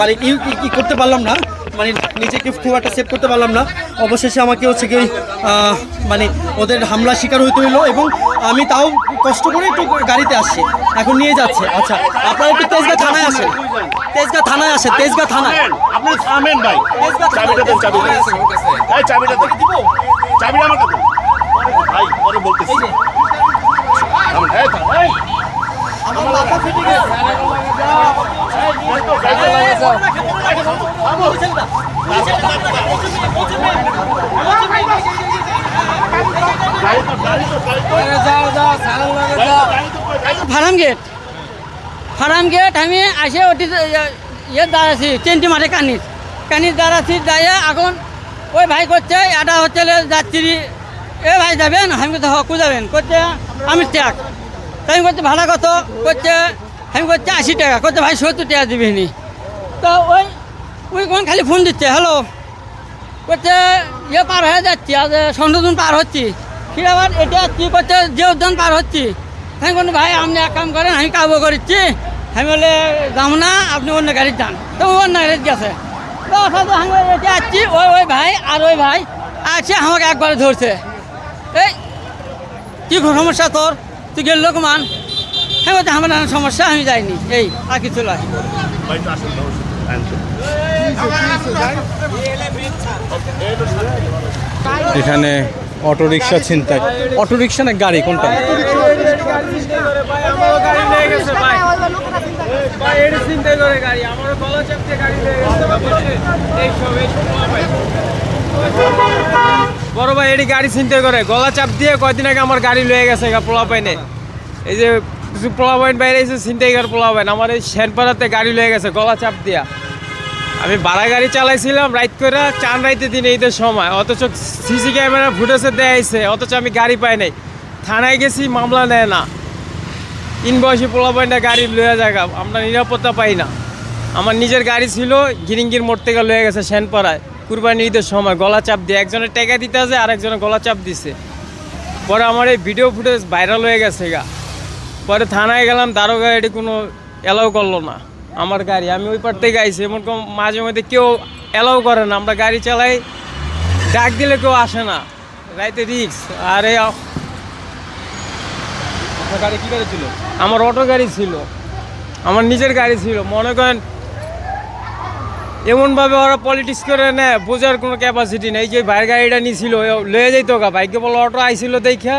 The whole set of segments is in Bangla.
মানে ই করতে পারলাম না মানে নিজেকে খুব একটা সেভ করতে পারলাম না। অবশেষে আমাকে হচ্ছে কি মানে ওদের হামলা শিকার হইতে হইল এবং আমি তাও কষ্ট করে একটু গাড়িতে আসছি এখন নিয়ে যাচ্ছে। আচ্ছা আপনারা একটু তেজগা থানায় আসেন। তেজগাঁ থানায় আসেন তেজগা থানায়। আপনি থামেন ভাই। তেজগা চাবিটা দেন চাবিটা এই চাবিটা দেন। দিব চাবিটা আমার কাছে ভাই পরে বলতেছি। আমার মাথা ফেটে গেছে। Farm gate. ফার্ম গেট, আমি আসে ওটি ইয়ে দাঁড়াচ্ছি তিনটি মাঠে কানির কানির দাঁড়াচ্ছি দাঁড়িয়ে এখন ওই ভাই করছে এটা হচ্ছে যাত্রী এ ভাই যাবেন, আমি করতে হকু যাবেন? করছে আমি ট্যাক তাই করছে ভাড়া কত? করছে আমি করছে আশি টাকা করছে ভাই সত্তর টাকা দিবিনি তো ওই ওই কোন খালি ফোন দিচ্ছে হ্যালো করছে ইয়ে পার হয়ে যাচ্ছি আর সন্ধ্যন পার হচ্ছি। ফির আবার এটা কি করছে? যে উদ্যান পার হচ্ছি। আমি বললাম, ভাই, আপনি এক কাম করেন, আমি কাবু করছি আমি বলে, যাব না, আপনি অন্য গাড়ি যান। তো অন্য গাড়ি গেছে। তো আমি এটা আসছি ওই ওই ভাই, আর ওই ভাই আছে, আমাকে একবারে ধরছে। এই, কি সমস্যা তোর? তুই গেল লোকমান? হ্যাঁ বলছে আমার নানা সমস্যা আমি যাইনি। এই আর কিছু নয় এখানে অটোরিকশা ছিনতাই অটোরিকশা না গাড়ি কোনটা আমারও গাড়ি নিয়ে গেছে ভাই ভাই এটি চিন্তাই করে গাড়ি আমারও গলা চাপতে গাড়ি নিয়ে গেছে বুঝছেন? এইসব এইসব পোলা ভাই। বড় ভাই এটি গাড়ি চিন্তাই করে। গলা চাপ দিয়ে কয়দিন আগে আমার গাড়ি লয়ে গেছে গা পোলা পাইনে এই যে কিছু পোলা পয়েন্ট বাইরে এসে চিন্তাই করে পোলা পাইন আমার এই শ্যানপাড়াতে গাড়ি লয়ে গেছে, গলা চাপ দিয়া। আমি ভাড়া গাড়ি চালাইছিলাম রাইড করে চান রাইতে দিন এইদের সময়। অথচ সিসি ক্যামেরা ফুটেজে দেয়াইছে অথচ আমি গাড়ি পাই নাই। থানায় গেছি, মামলা নেয় না। তিন বয়সী পোলাপাইনটা গাড়ি লয়ে জায়গা আমরা নিরাপত্তা পাই না। আমার নিজের গাড়ি ছিল, গিরিঙ্গির মোড় থেকে লয়ে গেছে সেনপাড়ায় কুরবানি ঈদের সময় গলা চাপ দিয়ে একজনের টেকা দিতে আছে আর একজনের গলা চাপ দিছে। পরে আমার এই ভিডিও ফুটেজ ভাইরাল হয়ে গেছে গা। পরে থানায় গেলাম দারোগা এটি কোনো অ্যালাউ করল না। আমার গাড়ি আমি ওই পার থেকে আইছি এমন মাঝে মধ্যে কেউ অ্যালাউ করে না। আমরা গাড়ি চালাই ডাক দিলে কেউ আসে না। রাইতে রিক্স আর এই গাড়ি কি গাড়ি ছিল? আমার অটো গাড়ি ছিল। আমার নিজের গাড়ি ছিল। মনে করেন এমনভাবে ওরা পলিটিক্স করে নেয় বোঝার কোনো ক্যাপাসিটি নেই। যে ভাইয়ের গাড়িটা নিয়েছিল লয়ে যাইতো গা। ভাইকে বলে অটো আইছিল দেখা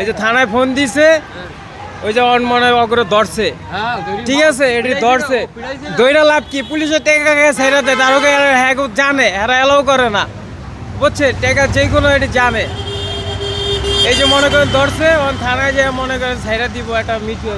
এই যে থানায় ফোন দিছে ওই যে অনমনে অগ্র ধরছে। ঠিক আছে এটি ধরছে। দইরা লাভ কি? পুলিশের টেকা ছেড়ে দেয় তার হ্যাঁ জানে হ্যাঁ এলাও করে না। বুঝছে? টেকা যে কোনো এটি জানে। এই যে মনে করেন ধরছে ওন থানায় যে মনে করেন ছাইরা দিব একটা মিটু